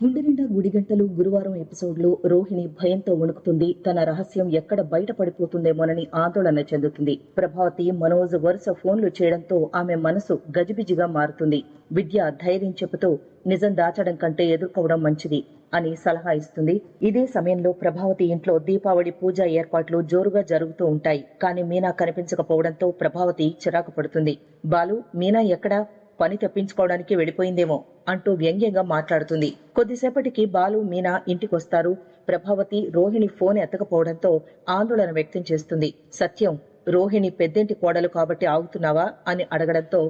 గుండె నిండా గుడిగంటలు గురువారం ఎపిసోడ్లో రోహిణి భయంతో వణుకుతుంది. తన రహస్యం ఎక్కడ బయటపడిపోతుందేమోనని ఆందోళన చెందుతుంది. ప్రభావతి మనోజ్ వరుస ఫోన్లు చేయడంతో ఆమె మనసు గజిబిజిగా మారుతుంది. విద్య ధైర్యం చెబుతూ నిజం దాచడం కంటే ఎదుర్కోవడం మంచిది అని సలహా ఇస్తుంది. ఇదే సమయంలో ప్రభావతి ఇంట్లో దీపావళి పూజ ఏర్పాట్లు జోరుగా జరుగుతూ ఉంటాయి. కానీ మీనా కనిపించకపోవడంతో ప్రభావతి చిరాకు పడుతుంది. బాలు మీనా ఎక్కడా? పని తప్పించుకోవడానికి వెళ్ళిపోయిందేమో అంటూ వ్యంగ్యంగా మాట్లాడుతుంది. కొద్దిసేపటికి బాలు మీనా ఇంటికొస్తారు. ప్రభావతి రోహిణి ఫోన్ ఎత్తకపోవడంతో ఆందోళన వ్యక్తం చేస్తుంది. సత్యం రోహిణి పెద్దింటి కోడలు కాబట్టి ఆగుతున్నావా అని అడగడంతో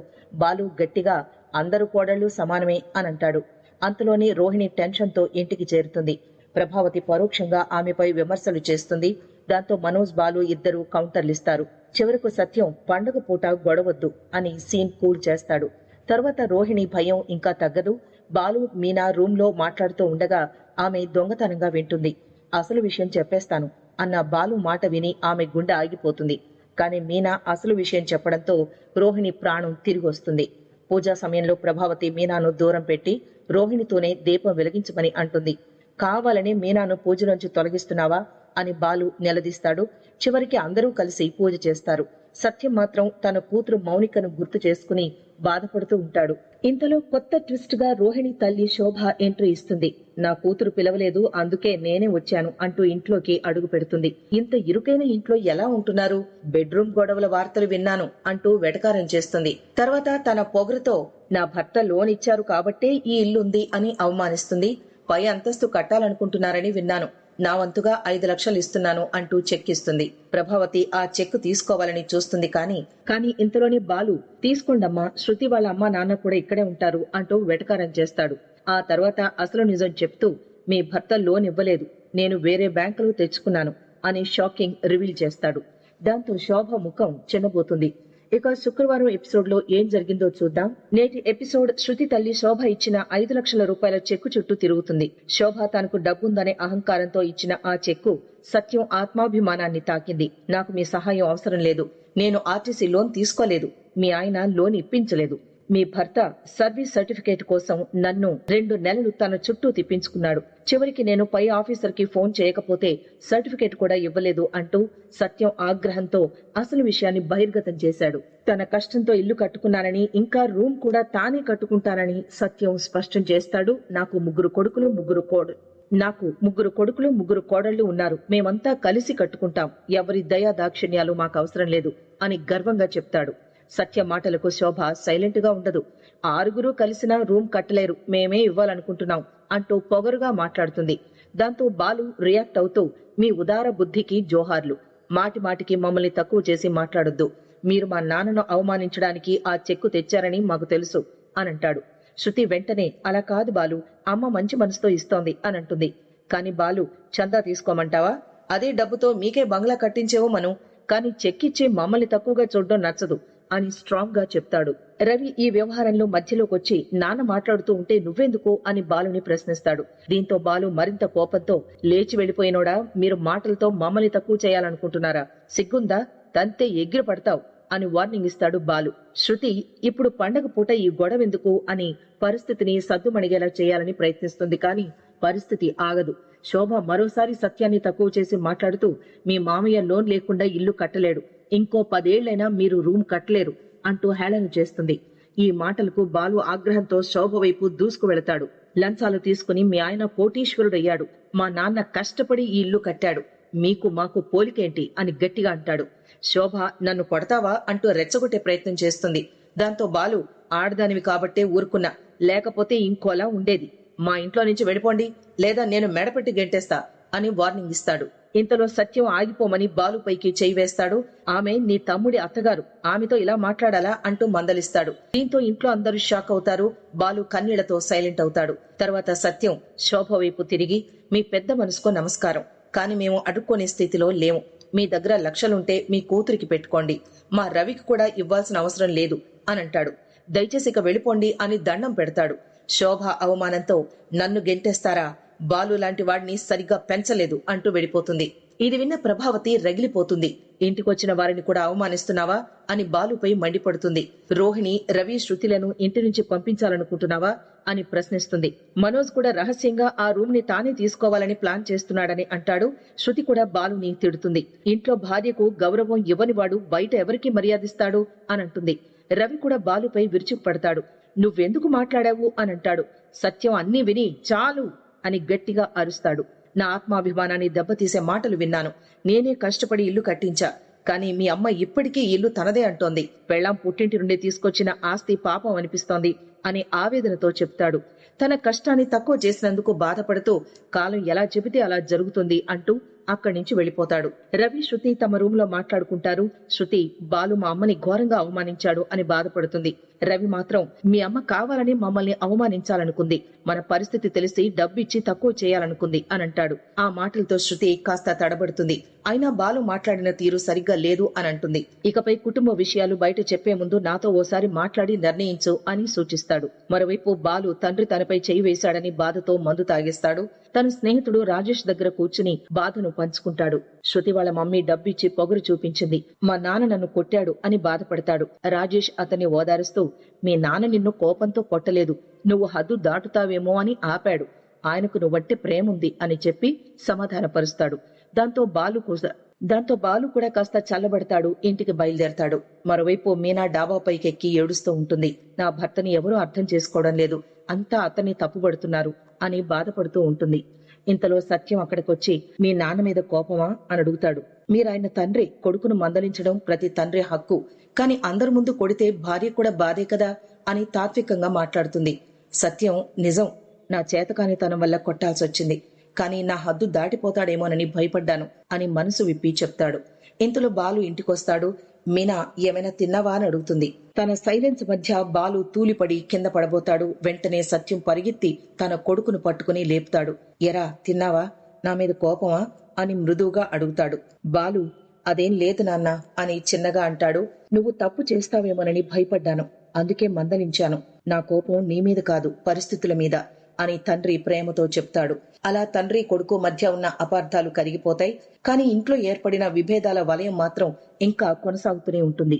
బాలు గట్టిగా అందరు కోడళ్ళు సమానమే అని అంటాడు అంతలోనే రోహిణి టెన్షన్తో ఇంటికి చేరుతుంది. ప్రభావతి పరోక్షంగా ఆమెపై విమర్శలు చేస్తుంది. దాంతో మనోజ్ బాలు ఇద్దరు కౌంటర్లిస్తారు. చివరకు సత్యం పండగ పూట గొడవద్దు అని సీన్ కూల్ చేస్తాడు. తర్వాత రోహిణి భయం ఇంకా తగ్గదు. బాలు మీనా రూమ్లో మాట్లాడుతూ ఉండగా ఆమె దొంగతనంగా వింటుంది. అసలు విషయం చెప్పేస్తాను అన్న బాలు మాట విని ఆమె గుండె ఆగిపోతుంది. కానీ మీనా అసలు విషయం చెప్పడంతో రోహిణి ప్రాణం తిరిగి వస్తుంది. పూజా సమయంలో ప్రభావతి మీనాను దూరం పెట్టి రోహిణితోనే దీపం వెలిగించమని అంటుంది. కావాలనే మీనాను పూజలోంచి తొలగిస్తున్నావా అని బాలు నిలదీస్తాడు. చివరికి అందరూ కలిసి పూజ చేస్తారు. సత్యం మాత్రం తన కూతురు మౌనికను గుర్తు చేసుకుని బాధపడుతూ ఉంటాడు. ఇంతలో కొత్త ట్విస్ట్గా రోహిణి తల్లి శోభ ఎంట్రీ ఇస్తుంది. నా కూతురు పిలవలేదు అందుకే నేనే వచ్చాను అంటూ ఇంట్లోకి అడుగు పెడుతుంది. ఇంత ఇరుకైన ఇంట్లో ఎలా ఉంటున్నారు? బెడ్రూమ్ గొడవల వార్తలు విన్నాను అంటూ వెటకారం చేస్తుంది. తర్వాత తన పొగరుతో నా భర్త లోన్ ఇచ్చారు కాబట్టే ఈ ఇల్లుంది అని అవమానిస్తుంది. పై అంతస్తు కట్టాలనుకుంటున్నారని విన్నాను. నా వంతుగా ఐదు లక్షలు ఇస్తున్నాను అంటూ చెక్ ఇస్తుంది ప్రభావతి ఆ చెక్ తీసుకోవాలని చూస్తుంది కానీ కానీ ఇంతలోనే బాలు తీసుకోండమ్మా శృతి వాళ్ళ అమ్మ నాన్న కూడా ఇక్కడే ఉంటారు అంటూ వెటకారం చేస్తాడు. ఆ తర్వాత అసలు నిజం చెప్తూ మీ భర్త లోన్ ఇవ్వలేదు నేను వేరే బ్యాంకులో తెచ్చుకున్నాను అని షాకింగ్ రివీల్ చేస్తాడు. దాంతో శోభ ముఖం చిన్నబోతుంది. ఇక శుక్రవారం ఎపిసోడ్లో ఏం జరిగిందో చూద్దాం. నేటి ఎపిసోడ్ శృతి తల్లి శోభ ఇచ్చిన ఐదు లక్షల రూపాయల చెక్కు చుట్టూ తిరుగుతుంది. శోభ తనకు డబ్బుందనే అహంకారంతో ఇచ్చిన ఆ చెక్కు సత్యం ఆత్మాభిమానాన్ని తాకింది. నాకు మీ సహాయం అవసరం లేదు. నేను ఆర్టీసీ లోన్ తీసుకోలేదు. మీ ఆయన లోన్ ఇప్పించలేదు. మీ భర్త సర్వీస్ సర్టిఫికేట్ కోసం నన్ను రెండు నెలలు తన చుట్టూ తిప్పించుకున్నాడు. చివరికి నేను పై ఆఫీసర్కి ఫోన్ చేయకపోతే సర్టిఫికేట్ కూడా ఇవ్వలేదు అంటూ సత్యం ఆగ్రహంతో అసలు విషయాన్ని బహిర్గతం చేశాడు. తన కష్టంతో ఇల్లు కట్టుకున్నానని ఇంకా రూమ్ కూడా తానే కట్టుకుంటానని సత్యం స్పష్టం చేస్తాడు. నాకు ముగ్గురు కొడుకులు ముగ్గురు కోడు నాకు ముగ్గురు కొడుకులు ముగ్గురు కోడళ్ళు ఉన్నారు. మేమంతా కలిసి కట్టుకుంటాం. ఎవరి దయా దాక్షిణ్యాలు మాకు అవసరం లేదు అని గర్వంగా చెప్తాడు. సత్య మాటలకు శోభ సైలెంట్గా ఉండదు. ఆరుగురు కలిసిన రూమ్ కట్టలేరు. మేమే ఇవ్వాలనుకుంటున్నాం అంటూ పొగరుగా మాట్లాడుతుంది. దాంతో బాలు రియాక్ట్ అవుతూ మీ ఉదార బుద్ధికి జోహార్లు. మాటి మాటికి మమ్మల్ని తక్కువ చేసి మాట్లాడొద్దు. మీరు మా నాన్నను అవమానించడానికి ఆ చెక్కు తెచ్చారని మాకు తెలుసు అని అంటాడు శృతి వెంటనే అలా కాదు బాలు. అమ్మ మంచి మనసుతో ఇస్తోంది అని అంటుంది కాని బాలు చందా తీసుకోమంటావా? అదే డబ్బుతో మీకే బంగ్లా కట్టించేవో మను. కానీ చెక్కిచ్చి మమ్మల్ని తక్కువగా చూడడం నచ్చదు. అని స్ట్రాంగ్గా చెప్తాడు. రవి ఈ వ్యవహారంలో మధ్యలోకొచ్చి నాన్న మాట్లాడుతూ ఉంటే నువ్వెందుకు? అని బాలుని ప్రశ్నిస్తాడు. దీంతో బాలు మరింత కోపంతో లేచి వెళ్ళిపోయినోడా మీరు మాటలతో మమ్మల్ని తక్కువ చేయాలనుకుంటున్నారా? సిగ్గుందా? తంతే ఎగిరి పడతావు అని వార్నింగ్ ఇస్తాడు బాలు. శృతి ఇప్పుడు పండగ పూట ఈ గొడవెందుకు? అని పరిస్థితిని సద్దుమణిగేలా చేయాలని ప్రయత్నిస్తుంది కానీ పరిస్థితి ఆగదు. శోభ మరోసారి సత్యాన్ని తక్కువ చేసి మాట్లాడుతూ మీ మామయ్య లోన్ లేకుండా ఇల్లు కట్టలేడు. ఇంకో పదేళ్ళైనా మీరు రూమ్ కట్టలేరు అంటూ హేళన చేస్తుంది. ఈ మాటలకు బాలు ఆగ్రహంతో శోభ వైపు దూసుకు వెళతాడు. లంచాలు తీసుకుని మీ ఆయన కోటీశ్వరుడయ్యాడు. మా నాన్న కష్టపడి ఈ ఇల్లు కట్టాడు. మీకు మాకు పోలికేంటి? అని గట్టిగా అంటాడు. శోభ నన్ను కొడతావా? అంటూ రెచ్చగొట్టే ప్రయత్నం చేస్తుంది. దాంతో బాలు ఆడదానివి కాబట్టే ఊరుకున్నా. లేకపోతే ఇంకోలా ఉండేది. మా ఇంట్లో నుంచి వెళ్ళిపోండి. లేదా నేను మెడపెట్టి గెంటేస్తా అని వార్నింగ్ ఇస్తాడు. ఇంతలో సత్యం ఆగిపోమని బాలుపైకి చేయి వేస్తాడు. ఆమె నీ తమ్ముడి అత్తగారు ఆమెతో ఇలా మాట్లాడాలా? అంటూ మందలిస్తాడు. దీంతో ఇంట్లో అందరూ షాక్ అవుతారు. బాలు కన్నీళ్ళతో సైలెంట్ అవుతాడు. తర్వాత సత్యం శోభ వైపు తిరిగి మీ పెద్ద మనసుకో నమస్కారం కాని మేము అడుక్కునే స్థితిలో లేము. మీ దగ్గర లక్షలుంటే మీ కూతురికి పెట్టుకోండి. మా రవికి కూడా ఇవ్వాల్సిన అవసరం లేదు అని అంటాడు. దయచేసి ఇక వెళ్ళిపోండి అని దండం పెడతాడు. శోభ అవమానంతో నన్ను గెంటేస్తారా? బాలు లాంటి వాడిని సరిగ్గా పెంచలేదు అంటూ వెళ్ళిపోతుంది ఇది విన్న ప్రభావతి రగిలిపోతుంది. ఇంటికొచ్చిన వారిని కూడా అవమానిస్తున్నావా? అని బాలుపై మండిపడుతుంది. రోహిణి రవి శృతిలను ఇంటి నుంచి పంపించాలనుకుంటున్నావా? అని ప్రశ్నిస్తుంది. మనోజ్ కూడా రహస్యంగా ఆ రూమ్ని తానే తీసుకోవాలని ప్లాన్ చేస్తున్నాడని అంటాడు. శృతి కూడా బాలుని తిడుతుంది. ఇంట్లో భార్యకు గౌరవం ఇవ్వనివాడు బయట ఎవరికి మర్యాదిస్తాడు? అని అంటుంది రవి కూడా బాలుపై విరుచుకుపడతాడు. నువ్వెందుకు మాట్లాడావు? అని అంటాడు సత్యం అన్నీ విని చాలు! అని గట్టిగా అరుస్తాడు. నా ఆత్మాభిమానాన్ని దెబ్బతీసే మాటలు విన్నాను. నేనే కష్టపడి ఇల్లు కట్టించా. కానీ మీ అమ్మ ఇప్పటికీ ఇల్లు తనదే అంటోంది. పెళ్ళాం పుట్టింటి నుండి తీసుకొచ్చిన ఆస్తి పాపం అనిపిస్తోంది అని ఆవేదనతో చెప్తాడు. తన కష్టాన్ని తక్కువ చేసినందుకు బాధపడుతూ కాలం ఎలా చెబితే అలా జరుగుతుంది అంటూ అక్కడి నుంచి వెళ్ళిపోతాడు రవి శృతి తమ రూమ్లో మాట్లాడుకుంటారు. శృతి బాలు మా అమ్మని ఘోరంగా అవమానించాడు అని బాధపడుతుంది. రవి మాత్రం మీ అమ్మ కావాలని మమ్మల్ని అవమానించాలనుకుంది. మన పరిస్థితి తెలిసి డబ్బిచ్చి తక్కువ చేయాలనుకుంది అని అంటాడు. ఆ మాటలతో శృతి కాస్త తడబడుతుంది. అయినా బాలు మాట్లాడిన తీరు సరిగ్గా లేదు అని అంటుంది. ఇకపై కుటుంబ విషయాలు బయట చెప్పే ముందు నాతో ఓసారి మాట్లాడి నిర్ణయించు అని సూచిస్తాడు. మరోవైపు బాలు తండ్రి తనపై చేయి వేశాడని బాధతో మందు తాగేస్తాడు. తన స్నేహితుడు రాజేష్ దగ్గర కూర్చుని బాధను పంచుకుంటాడు. శృతి వాళ్ళ మమ్మీ డబ్బిచ్చి పొగరు చూపించింది. మా నాన్న నన్ను కొట్టాడు అని బాధపడతాడు. రాజేష్ అతన్ని ఓదారుస్తూ మీ నాన్న నిన్ను కోపంతో కొట్టలేదు. నువ్వు హద్దు దాటుతావేమో అని ఆపాడు. ఆయనకు నువ్వంటే ప్రేముంది అని చెప్పి సమాధానపరుస్తాడు. దాంతో బాలు కూడా దాంతో బాలు కూడా కాస్త చల్లబడతాడు ఇంటికి బయలుదేరతాడు. మరోవైపు మీనా డాబా పైకెక్కి ఏడుస్తూ ఉంటుంది. నా భర్తని ఎవరూ అర్థం చేసుకోవడం లేదు. అంతా అతన్ని తప్పుపడుతున్నారు అని బాధపడుతూ ఉంటుంది. ఇంతలో సత్యం అక్కడికొచ్చి మీ నాన్న మీద కోపమా? అని అడుగుతాడు. మీరాయన తండ్రి కొడుకును మందలించడం ప్రతి తండ్రి హక్కు. కాని అందరి ముందు కొడితే భార్య కూడా బాధే కదా? అని తాత్వికంగా మాట్లాడుతుంది. సత్యం నిజం. నా చేతకానితనం వల్ల కొట్టాల్సి వచ్చింది కానీ నా హద్దు దాటిపోతాడేమోనని భయపడ్డాను అని మనసు విప్పి చెప్తాడు. ఇంతలో బాలు ఇంటికొస్తాడు. మీనా ఏమైనా తిన్నావా అని అడుగుతుంది. తన సైలెన్స్ మధ్య బాలు తూలిపడి కింద పడబోతాడు. వెంటనే సత్యం పరిగెత్తి తన కొడుకును పట్టుకుని లేపుతాడు. ఎరా తిన్నావా? నా మీద కోపమా? అని మృదువుగా అడుగుతాడు. బాలు అదేం లేదు నాన్న అని చిన్నగా అంటాడు. నువ్వు తప్పు చేస్తావేమోనని భయపడ్డాను. అందుకే మందలించాను. నా కోపం నీ మీద కాదు పరిస్థితుల మీద. అని తండ్రి ప్రేమతో చెప్తాడు. అలా తండ్రి కొడుకు మధ్య ఉన్న అపార్థాలు కరిగిపోతాయి. కానీ ఇంట్లో ఏర్పడిన విభేదాల వలయం మాత్రం ఇంకా కొనసాగుతూనే ఉంటుంది.